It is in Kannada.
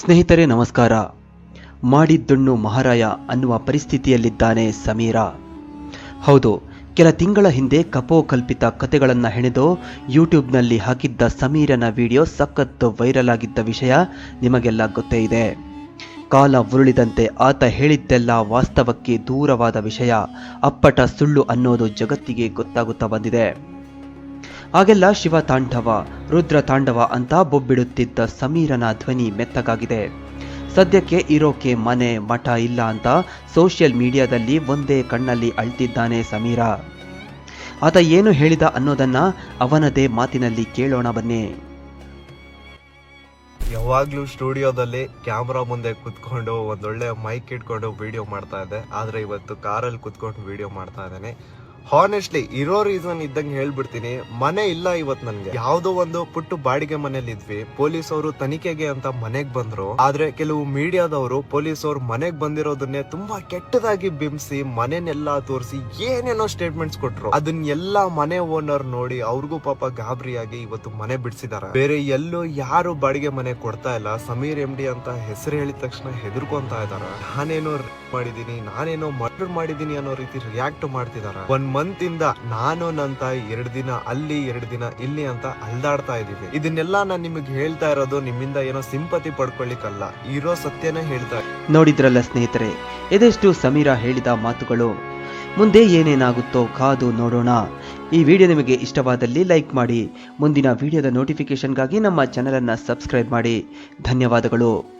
ಸ್ನೇಹಿತರೆ, ನಮಸ್ಕಾರ. ಮಾಡಿದ್ದಣ್ಣು ಮಹಾರಾಯ ಅನ್ನುವ ಪರಿಸ್ಥಿತಿಯಲ್ಲಿದ್ದಾನೆ ಸಮೀರ. ಹೌದು, ಕೆಲ ತಿಂಗಳ ಹಿಂದೆ ಕಪೋಕಲ್ಪಿತ ಕತೆಗಳನ್ನು ಹೆಣೆದು ಯೂಟ್ಯೂಬ್ನಲ್ಲಿ ಹಾಕಿದ್ದ ಸಮೀರನ ವಿಡಿಯೋ ಸಖತ್ತು ವೈರಲ್ ಆಗಿದ್ದ ವಿಷಯ ನಿಮಗೆಲ್ಲ ಗೊತ್ತೇ ಇದೆ. ಕಾಲ ಉರುಳಿದಂತೆ ಆತ ಹೇಳಿದ್ದೆಲ್ಲ ವಾಸ್ತವಕ್ಕೆ ದೂರವಾದ ವಿಷಯ, ಅಪ್ಪಟ ಸುಳ್ಳು ಅನ್ನೋದು ಜಗತ್ತಿಗೆ ಗೊತ್ತಾಗುತ್ತಾ ಬಂದಿದೆ. ಆಗೆಲ್ಲ ಶಿವ ತಾಂಡವ, ರುದ್ರ ತಾಂಡವ ಅಂತ ಬೊಬ್ಬಿಡುತ್ತಿದ್ದ ಸಮೀರನ ಧ್ವನಿ ಮೆತ್ತಗಾಗಿದೆ. ಸದ್ಯಕ್ಕೆ ಇರೋಕೆ ಮನೆ, ಮಠ ಇಲ್ಲ ಅಂತ ಸೋಷಿಯಲ್ ಮೀಡಿಯಾದಲ್ಲಿ ಒಂದೇ ಕಣ್ಣಲ್ಲಿ ಅಳ್ತಿದ್ದಾನೆ ಸಮೀರ. ಆತ ಏನು ಹೇಳಿದ ಅನ್ನೋದನ್ನ ಅವನದೇ ಮಾತಿನಲ್ಲಿ ಕೇಳೋಣ ಬನ್ನಿ. ಯಾವಾಗ್ಲೂ ಸ್ಟುಡಿಯೋದಲ್ಲಿ ಕ್ಯಾಮ್ರಾ ಮುಂದೆ ಕುತ್ಕೊಂಡು ಒಂದೊಳ್ಳೆ ಮೈಕ್ ಇಟ್ಕೊಂಡು ವಿಡಿಯೋ ಮಾಡ್ತಾ ಇದ್ದೆ. ಆದ್ರೆ ಇವತ್ತು ಕಾರಲ್ಲಿ ಕುತ್ಕೊಂಡು ವಿಡಿಯೋ ಮಾಡ್ತಾ ಇದ್ದೇನೆ. ಹಾನೆಸ್ಟ್ಲಿ ಇರೋ ರೀಸನ್ ಇದ್ದಂಗೆ ಹೇಳ್ಬಿಡ್ತೀನಿ. ಮನೆ ಇಲ್ಲ ಇವತ್ ನನ್ಗೆ. ಯಾವ್ದೋ ಒಂದು ಪುಟ್ಟು ಬಾಡಿಗೆ ಮನೇಲಿ ಇದ್ವಿ. ಪೊಲೀಸ್ ಅವರು ತನಿಖೆಗೆ ಅಂತ ಮನೆಗ್ ಬಂದ್ರು. ಆದ್ರೆ ಕೆಲವು ಮೀಡಿಯಾದವರು ಪೊಲೀಸ್ ಅವ್ರು ಮನೆಗ್ ಬಂದಿರೋದನ್ನೇ ತುಂಬಾ ಕೆಟ್ಟದಾಗಿ ಬಿಂಬಿಸಿ ಮನೆನೆಲ್ಲ ತೋರಿಸಿ ಏನೇನೋ ಸ್ಟೇಟ್ಮೆಂಟ್ಸ್ ಕೊಟ್ರು. ಅದನ್ನ ಎಲ್ಲಾ ಮನೆ ಓನರ್ ನೋಡಿ ಅವ್ರಿಗೂ ಪಾಪ ಗಾಬರಿಯಾಗಿ ಇವತ್ತು ಮನೆ ಬಿಡಿಸಿದಾರೆ. ಬೇರೆ ಎಲ್ಲೂ ಯಾರು ಬಾಡಿಗೆ ಮನೆ ಕೊಡ್ತಾ ಇಲ್ಲ. ಸಮೀರ್ ಎಂ ಡಿ ಅಂತ ಹೆಸರು ಹೇಳಿದ ತಕ್ಷಣ ಹೆದರ್ಕೊಂತ ಇದಾರ. ನಾನೇನೋ ಮಾಡಿದೀನಿ ನಾನೇನೋ ಮರ್ಡರ್ ಮಾಡಿದೀನಿ ಅನ್ನೋ ರೀತಿ ರಿಯಾಕ್ಟ್ ಮಾಡ್ತಿದಾರ. ಒಂದ್ ಮಂತ್ ಇಂದ ನಾನು ನನ್ನ ತಾಯಿ ಎರಡ್ ದಿನ, ಅಲ್ಲಿ ಎರಡ್ ದಿನ, ಇಲ್ಲಿ ಅಂತ ಅಲ್ದಾಡ್ತಾ ಇದೀವಿ ಇದನ್ನೆಲ್ಲ ನಾನು ನಿಮಗೆ ಹೇಳ್ತಾ ಇರೋದು, ನಿಮ್ಮಿಂದ ಏನೋ ಸಿಂಪತಿ ಪಡ್ಕೊಳ್ಳಿಕ್ಕಲ್ಲ. ಇರೋ ಸತ್ಯನೇ ಹೇಳ್ತಾ ನೋಡಿದ್ರಲ್ಲ ಸ್ನೇಹಿತರೆ ಇದೆಷ್ಟು ಸಮೀರ ಹೇಳಿದ ಮಾತುಗಳು. ಮುಂದೆ ಏನೇನಾಗುತ್ತೋ ಕಾದು ನೋಡೋಣ. ಈ ವಿಡಿಯೋ ನಿಮಗೆ ಇಷ್ಟವಾದಲ್ಲಿ ಲೈಕ್ ಮಾಡಿ. ಮುಂದಿನ ವಿಡಿಯೋದ ನೋಟಿಫಿಕೇಷನ್ಗಾಗಿ ನಮ್ಮ ಚಾನಲನ್ನು ಸಬ್ಸ್ಕ್ರೈಬ್ ಮಾಡಿ. ಧನ್ಯವಾದಗಳು.